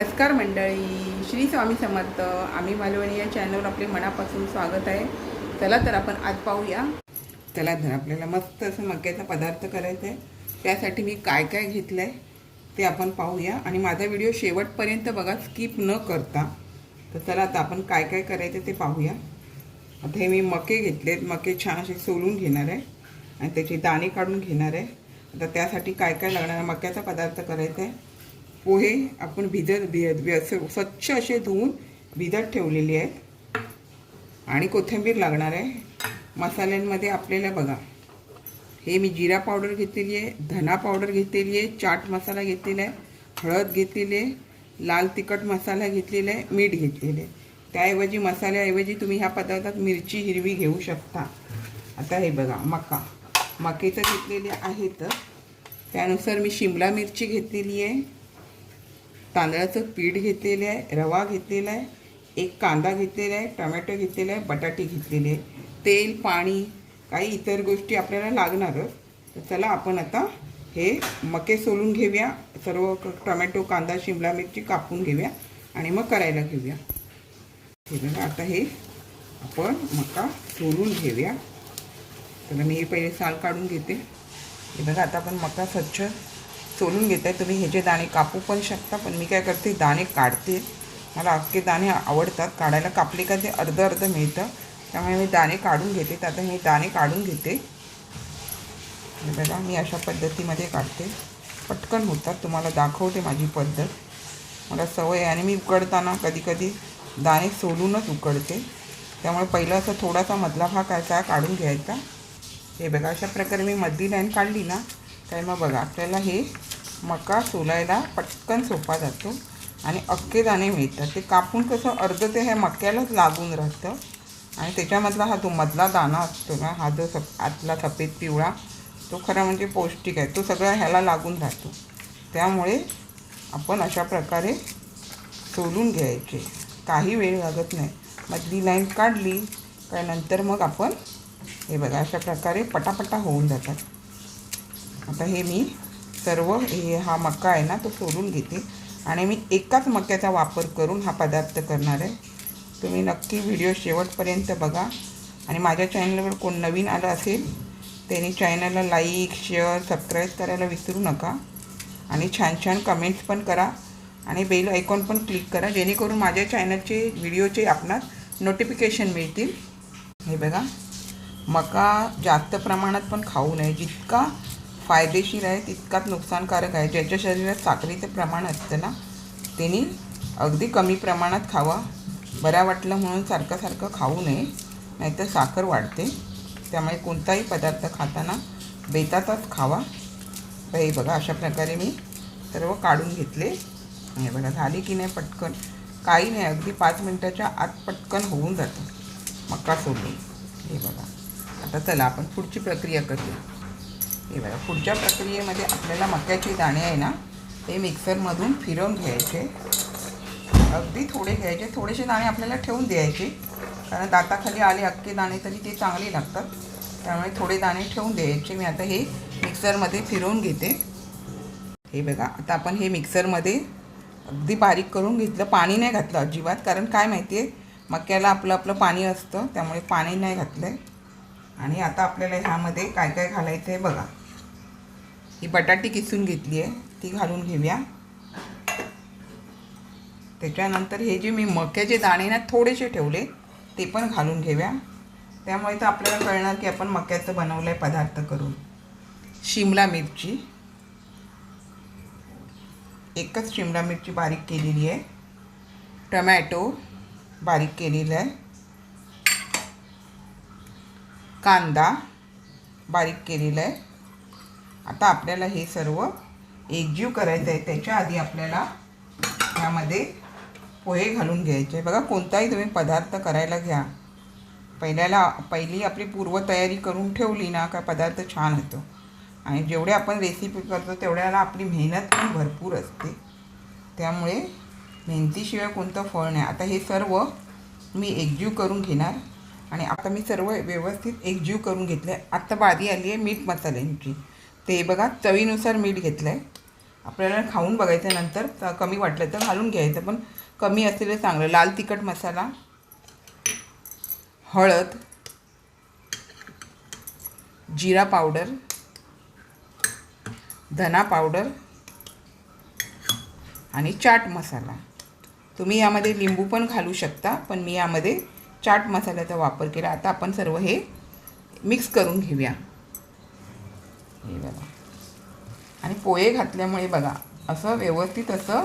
नमस्कार मंडळी. श्री स्वामी समर्थ. आम्ही मालवणी या चॅनलवर आपले मनापासून स्वागत आहे. चला तर आपण आज पाहूया. चला तर आपल्याला मस्त असं मक्याचा पदार्थ करायचा आहे. त्यासाठी मी काय काय घेतलं आहे ते आपण पाहूया. आणि माझा व्हिडिओ शेवटपर्यंत बघा स्किप न करता. तर चला आता आपण काय काय करायचं ते पाहूया. आता हे मी मके घेतलेत. मके छान असे सोलून घेणार आहे. आणि त्याचे दाणे काढून घेणार आहे. आता त्यासाठी काय काय लागणार? मक्याचा पदार्थ करायचा आहे. पोहे आपण भिजत भि असे स्वच्छ असे धुवून भिजत ठेवलेले आहेत. आणि कोथिंबीर लागणार आहे. मसाल्यांमध्ये आपल्याला बघा हे मी जिरा पावडर घेतलेली आहे धना पावडर घेतलेली आहे चाट मसाला घेतलेला आहे हळद घेतलेली आहे लाल तिखट मसाला घेतलेला आहे मीठ घेतलेले आहे. त्याऐवजी मसाल्याऐवजी तुम्ही ह्या पदार्थात मिरची हिरवी घेऊ शकता. आता हे बघा मका. मकेचं घेतलेले आहेत त्यानुसार मी शिमला मिरची घेतलेली आहे. तांदळाचं पीठ घेतलेलं आहे रवा घेतलेला आहे एक कांदा घेतलेला आहे टमॅटो घेतलेला आहे बटाटे घेतलेले आहे तेल पाणी काही इतर गोष्टी आपल्याला लागणारच. तर चला आपण आता हे मके सोलून घेऊया. सर्व टोमॅटो टमॅटो कांदा शिमला मिरची कापून घेऊया आणि मग करायला घेऊया. हे बघा आता हे आपण मका सोलून घेऊया. तर मी हे पहिले साल काढून घेते. हे बघा आता आपण मका स्वच्छ सोलून घेत आहे तुम्ही ह्याचे दाणे कापू पण शकता पण मी काय करते दाणे काढते. मला अख्खे दाणे आवडतात. काढायला कापले का ते अर्ध अर्ध मिळतं. त्यामुळे मी दाणे काढून घेते. तर आता मी दाणे काढून घेते. बघा मी अशा पद्धतीमध्ये काढते. पटकन होतात. तुम्हाला दाखवते माझी पद्धत. मला सवय आहे आणि मी उकडताना कधीकधी दाणे सोलूनच उकडते. त्यामुळे पहिलं असं थोडासा मधला भाग असा काढून घ्यायचा. हे बघा अशा प्रकारे मी मधली लाईन काढली ना तर मग बघा आपल्याला हे मका सोलायला पटकन सोपा जातो आणि अक्के दाणे मिळतात. ते कापून कसं अर्ध ते हे मक्यालाच लागून राहतं. आणि त्याच्यामधला हा जो मधला दाणा असतो ना हा जो सप आतला सफेद पिवळा तो खरा म्हणजे पौष्टिक आहे. तो सगळा ह्याला लागून राहतो. त्यामुळे आपण अशा प्रकारे सोलून घ्यायचे. काही वेळ लागत नाही. मधली लाईन काढली काय नंतर मग आपण हे बघा अशा प्रकारे पटापटा होऊन जातात. आता हे मी सर्व हे हा मका आहे ना तो सोलून घेते. आणि मी एकाच मक्याचा वापर करून हा पदार्थ करणार आहे. तुम्ही नक्की व्हिडिओ शेवटपर्यंत बघा. आणि माझ्या चॅनलवर कोण नवीन आलं असेल त्यांनी चॅनलला लाईक शेअर सबस्क्राईब करायला विसरू नका. आणि छान छान कमेंट्स पण करा. आणि बेल आयकॉन पण क्लिक करा जेणेकरून माझ्या चॅनलचे व्हिडिओचे आपणास नोटिफिकेशन मिळतील. हे बघा. मका जास्त प्रमाणात पण खाऊ नये. जितका फायदेशीर आहे तितकाच नुकसानकारक आहे. ज्याच्या शरीरात साखरेचं प्रमाण असतं ना त्यांनी अगदी कमी प्रमाणात खावा. बरा वाटलं म्हणून सारखं सारखं खाऊ नये नाहीतर साखर वाढते. त्यामुळे कोणताही पदार्थ खाताना बेतातच खावा. तर हे बघा अशा प्रकारे मी सर्व काढून घेतले. हे बघा झाली की नाही पटकन? काही नाही अगदी पाच मिनटाच्या आत पटकन होऊन जातं. मका सोडून. हे बघा. आता चला आपण पुढची प्रक्रिया करूया. हे बघा पुढच्या प्रक्रियेमध्ये आपल्याला मक्याचे दाणे आहे ना ते मिक्सरमधून फिरवून घ्यायचे. अगदी थोडे घ्यायचे थोडेसे दाणे आपल्याला ठेवून द्यायचे. कारण दाताखाली आले अख्खे दाणे तरी ते चांगले लागतात. त्यामुळे थोडे दाणे ठेवून द्यायचे. मी आता हे मिक्सरमध्ये फिरवून घेते. हे बघा आता आपण हे मिक्सरमध्ये अगदी बारीक करून घेतलं. पाणी नाही घातलं अजिबात कारण काय माहिती आहे मक्याला आपलं आपलं पाणी असतं त्यामुळे पाणी नाही घातलं आहे आणि आता आपल्याला ह्यामध्ये काय काय घालायचं आहे बघा. ही बटाटी किसून घेतली आहे ती घालून घेऊया. त्याच्यानंतर हे जे मी मक्याचे दाणे ना थोडेसे ठेवले ते पण घालून घेऊया. त्यामुळे तर आपल्याला कळणार की आपण मक्याचं बनवलं आहे पदार्थ करून. शिमला मिरची. एकच शिमला मिरची बारीक केलेली आहे. टमॅटो बारीक केलेलं आहे. कांदा बारीक केलेला आहे. आता आपल्याला हे सर्व एकजीव करायचं आहे. त्याच्या आधी आपल्याला ह्यामध्ये पोहे घालून घ्यायचे. बघा कोणताही तुम्ही पदार्थ करायला घ्या. पहिल्याला पहिली आपली पूर्वतयारी करून ठेवली ना का पदार्थ छान होतो. आणि जेवढे आपण रेसिपी करतो तेवढ्याला आपली मेहनत पण भरपूर असते. त्यामुळे मेहनतीशिवाय कोणतं फळ नाही. आता हे सर्व मी एकजीव करून घेणार. आणि आता मी सर्व व्यवस्थित एकजीव करून घेतलं आहे आत्ता बारी आली आहे मीठ मसाल्यांची. ते बघा चवीनुसार मीठ घेतलं आहे आपल्याला खाऊन बघायचं नंतर कमी वाटलं तर घालून घ्यायचं पण कमी असलेलं चांगलं. लाल तिखट मसाला हळद जिरा पावडर धना पावडर आणि चाट मसाला. तुम्ही यामध्ये लिंबू पण घालू शकता पण मी यामध्ये चाट मसाल्याचा वापर केला. आता आपण सर्व हे मिक्स करून घेऊया. हे बघा. आणि पोहे घातल्यामुळे बघा असं व्यवस्थित असं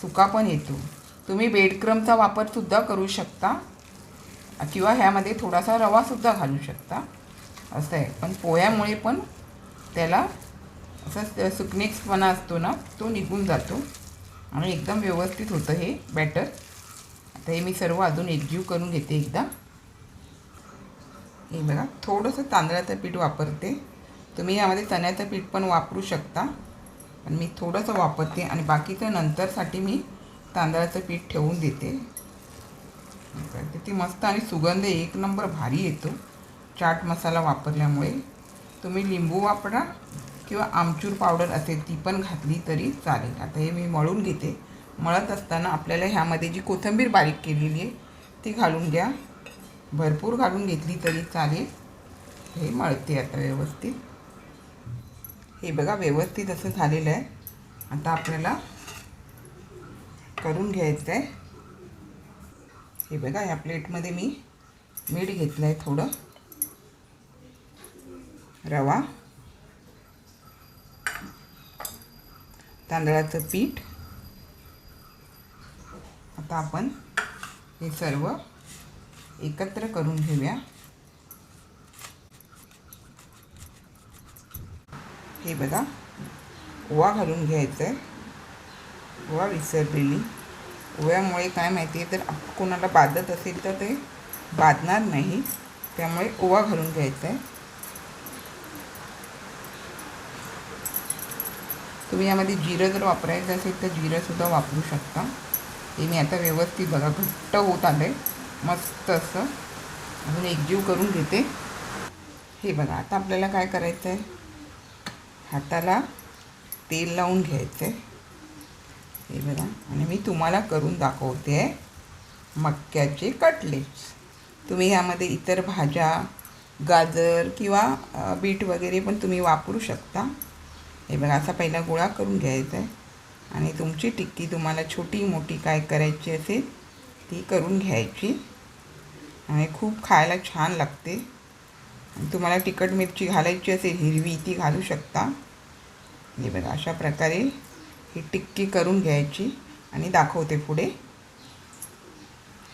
सुका पण येतो. तुम्ही बेडक्रमचा वापरसुद्धा करू शकता. किंवा ह्यामध्ये थोडासा रवासुद्धा घालू शकता. असं आहे. पण पोह्यामुळे पण त्याला असं सुकनेक्सपणा असतो ना तो निघून जातो. आणि एकदम व्यवस्थित होतं हे बॅटर आता हे मी सर्व अजून एकजीव करून घेते एकदा. हे बघा थोडंसं तांदळाचं पीठ वापरते. तुम्ही यामध्ये चण्याचं पीठ पण वापरू शकता. पण मी थोडंसं वापरते आणि बाकीचं नंतरसाठी मी तांदळाचं पीठ ठेवून देते. ती मस्त आणि सुगंध एक नंबर भारी येतो. चाट मसाला वापरल्यामुळे. तुम्ही लिंबू वापरा किंवा आमचूर पावडर असेल ती पण घातली तरी चालेल. आता हे मी मळून घेते. मळत असताना आपल्याला ह्यामध्ये जी कोथिंबीर बारीक केलेली आहे ती घालून घ्या. भरपूर घालून घेतली तरी चालेल. हे मळते आता व्यवस्थित. हे बघा व्यवस्थित असं झालेलं आहे. आता आपल्याला करून घ्यायचं आहे हे बघा ह्या प्लेटमध्ये मी मीठ घेतलं आहे थोडं. रवा. तांदळाचं पीठ. आता आपण हे सर्व एकत्र करून घेऊया. हे बघा ओवा घालून घ्यायचं आहे ओवा विसरलेली. ओव्यामुळे काय माहिती आहे तर कोणाला बाधत असेल तर ते बाधणार नाही. त्यामुळे ओवा घालून घ्यायचा आहे तुम्ही यामध्ये जिरं जर वापरायचं असेल तर जिरंसुद्धा वापरू शकता. हे मी आता व्यवस्थित बघा घट्ट होत आलं आहे मस्त असं. अजून एकजीव करून घेते. हे बघा आता आपल्याला काय करायचं आहे हाताला तेल लावून घ्यायचं आहे हे बघा आणि मी तुम्हाला करून दाखवते आहे मक्याचे कटलेट्स. तुम्ही ह्यामध्ये इतर भाज्या गाजर किंवा बीट वगैरे पण तुम्ही वापरू शकता. हे बघा असा पहिला गोळा करून घ्यायचा आहे आणि तुमची टिक्की तुम्हाला छोटी मोठी काय करायची असेल ती करून घ्यायची. आणि खूप खायला छान लागते. तुम्हाला तिखट मिरची घालायची असेल हिरवी ती घालू शकता. हे बघा अशा प्रकारे ही टिक्की करून घ्यायची आणि दाखवते पुढे.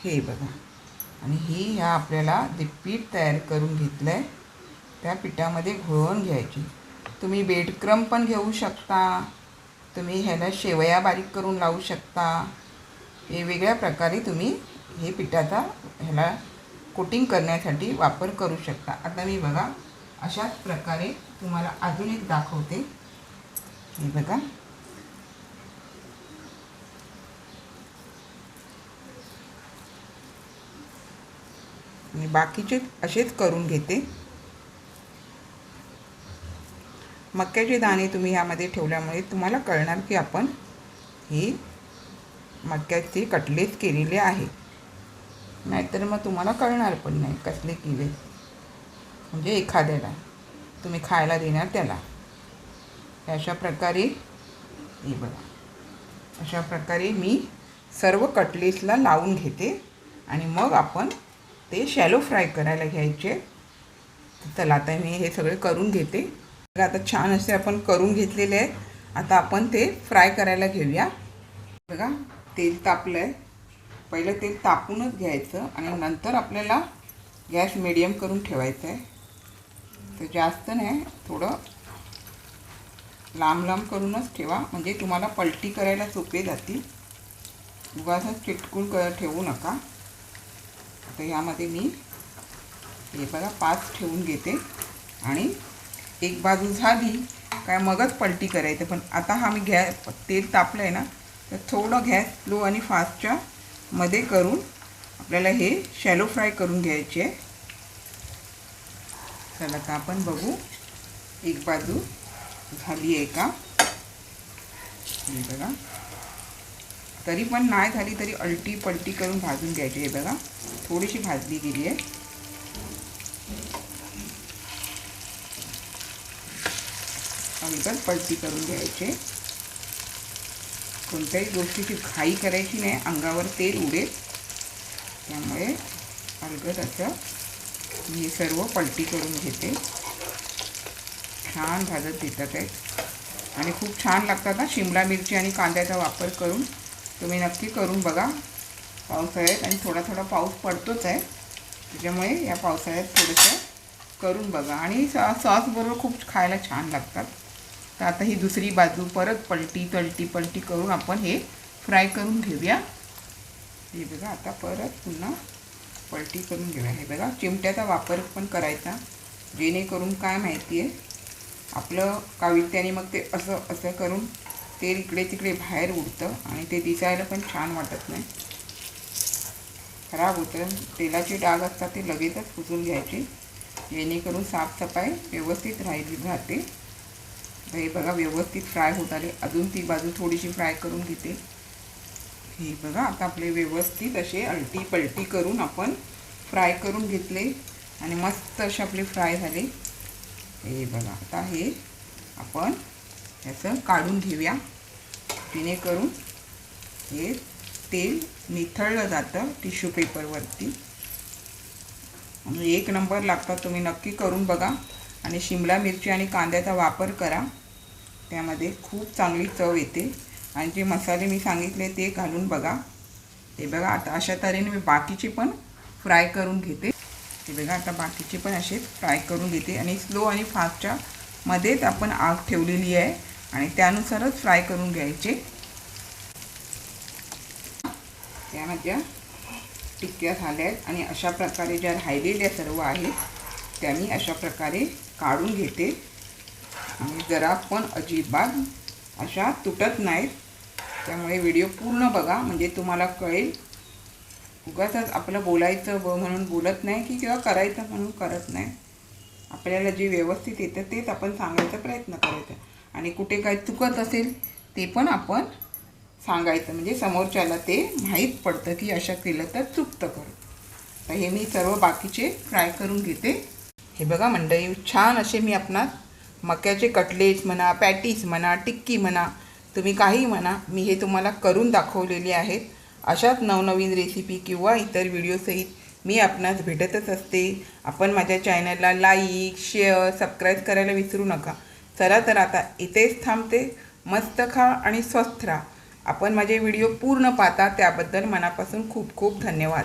हे बघा. आणि ही ह्या आपल्याला जे पीठ तयार करून घेतलं आहे त्या पिठामध्ये घोळवून घ्यायची. तुम्ही बेडक्रम पण घेऊ शकता. तुम्ही ह्याला शेवया बारीक करून लावू शकता. वेगवेगळ्या प्रकारे तुम्ही हे पिठाचा ह्याला कोटिंग करण्यासाठी वापर करू शकता. आता मी बघा अशाच प्रकारे तुम्हाला अजून एक दाखवते. हे बघा. मी बाकीचे असेच करून घेते. मक्याचे दाणे तुम्ही ह्यामध्ये ठेवल्यामुळे तुम्हाला कळणार की आपण ही मक्याचे कटलेट केलेले आहे. नाहीतर मग तुम्हाला कळणार पण नाही कसले किले म्हणजे एखाद्याला. तुम्ही खायला देणार त्याला. अशा प्रकारे हे बघा. अशा प्रकारे मी सर्व कटलेट्सला लावून घेते आणि मग आपण ते शॅलो फ्राय करायला घ्यायचे. चला आता मी हे सगळे करून घेते. आता छान असे आपण करून घेतलेले आहे आता आपण ते फ्राय करायला घेऊया. बघा तेल तापलं आहे पहिलं तेल तापूनच घ्यायचं आणि नंतर आपल्याला गॅस मिडियम करून ठेवायचं आहे तर जास्त नाही थोडं लांब लांब करूनच ठेवा. म्हणजे तुम्हाला पलटी करायला सोपे जातील. उगाच चिटकून क ठेवू नका. आता ह्यामध्ये मी हे बघा पाच ठेवून घेते. आणि एक बाजू झाली काय मगच पलटी करायचं. पण आता हा मी गॅस तेल तापलं आहे ना तर थोडं गॅस लो आणि फास्टच्या मध्ये करून आपल्याला हे शॅलो फ्राय करून घ्यायचे. आहे चला आता आपण बघू एक बाजू झाली आहे का? हे बघा. तरी पण नाही झाली तरी अल्टी पलटी करून भाजून घ्यायची हे बघा थोडीशी भाजली गेली आहे. अगोदर पलटी करून घ्यायचे. कोणत्याही गोष्टीची घाई करायची नाही अंगावर तेल उडेल. त्यामुळे अलगद असं मी सर्व पलटी करून घेते. छान भाजत घेतात आहेत आणि खूप छान लागतात ना शिमला मिरची आणि कांद्याचा वापर करून. तुम्ही नक्की करून बघा. पावसाळ्यात आणि थोडा थोडा पाऊस पडतोच आहे. त्याच्यामुळे या पावसाळ्यात थोडंसं करून बघा. आणि सॉ सॉसबरोबर खूप खायला छान लागतात. तर आता ही दुसरी बाजू परत पलटी तलटी पलटी करून आपण हे फ्राय करून घेऊया. हे बघा आता परत पुन्हा पलटी करून घेऊया. हे बघा चिमट्याचा वापर पण करायचा जेणेकरून काय माहिती आहे आपलं कावित्याने मग ते असं असं करून तेल इकडे तिकडे बाहेर उडतं आणि ते दिसायला पण छान वाटत नाही. खराब होतं. तेलाचे डाग असतात ते लगेचच पुसून घ्यायचे. जेणेकरून साफसफाई व्यवस्थित राहिली राहते हे बघा व्यवस्थित फ्राय होत आले. अजून ती बाजू थोडीशी फ्राय करून घेते. हे बघा आता आपले व्यवस्थित असे अलटी पलटी करून आपण फ्राय करून घेतले आणि मस्त असे आपले फ्राय झाले. हे बघा आता हे आपण ह्याचं काढून घेऊया. जेणेकरून हे तेल निथळलं जातं टिश्यू पेपरवरती. म्हणजे एक नंबर लागतात तुम्ही नक्की करून बघा. आणि शिमला मिरची आणि कांद्याचा वापर करा. त्यामध्ये खूप चांगली चव येते. आणि जे मसाले मी सांगितले ते घालून बघा. हे बघा आता अशा तऱ्हेने मी बाकीचे पण फ्राय करून घेते. हे बघा आता बाकीचे पण असे फ्राय करून घेते. आणि स्लो आणि फास्टच्या मध्येच आपण आग ठेवलेली आहे. आणि त्यानुसारच फ्राय करून घ्यायचे. त्या माझ्या टिक्क्या झाल्या आहेत. आणि अशा प्रकारे ज्या राहिलेल्या सर्व आहेत त्या मी अशा प्रकारे काढून घेते. आणि जरा पण अजिबात अशा तुटत नाहीत. त्यामुळे व्हिडिओ पूर्ण बघा म्हणजे तुम्हाला कळेल. उगाच आपलं बोलायचं ब म्हणून बोलत नाही की किंवा करायचं म्हणून करत नाही. आपल्याला जे व्यवस्थित येतं तेच आपण सांगायचा प्रयत्न करायचा. आणि कुठे काय चुकत असेल ते पण आपण सांगायचं. म्हणजे समोरच्याला ते माहीत पडतं की असं केलं तर चुकतं कर तर हे मी सर्व बाकीचे फ्राय करून घेते. हे बघा मंडळी छान असे मी आपणास मक्याचे कटलेट्स म्हणा पॅटीज म्हणा टिक्की म्हणा तुम्ही काही म्हणा मी हे तुम्हाला करून दाखवलेले आहेत. अशाच नवनवीन रेसिपी किंवा इतर व्हिडिओसहित मी आपणास भेटतच असते. आपण माझ्या चॅनलला लाईक शेअर सबस्क्राईब करायला विसरू नका. चला तर आता इथेच थांबते. मस्त खा आणि स्वस्थ राहा. आपण माझे व्हिडिओ पूर्ण पाहता त्याबद्दल मनापासून खूप खूप धन्यवाद.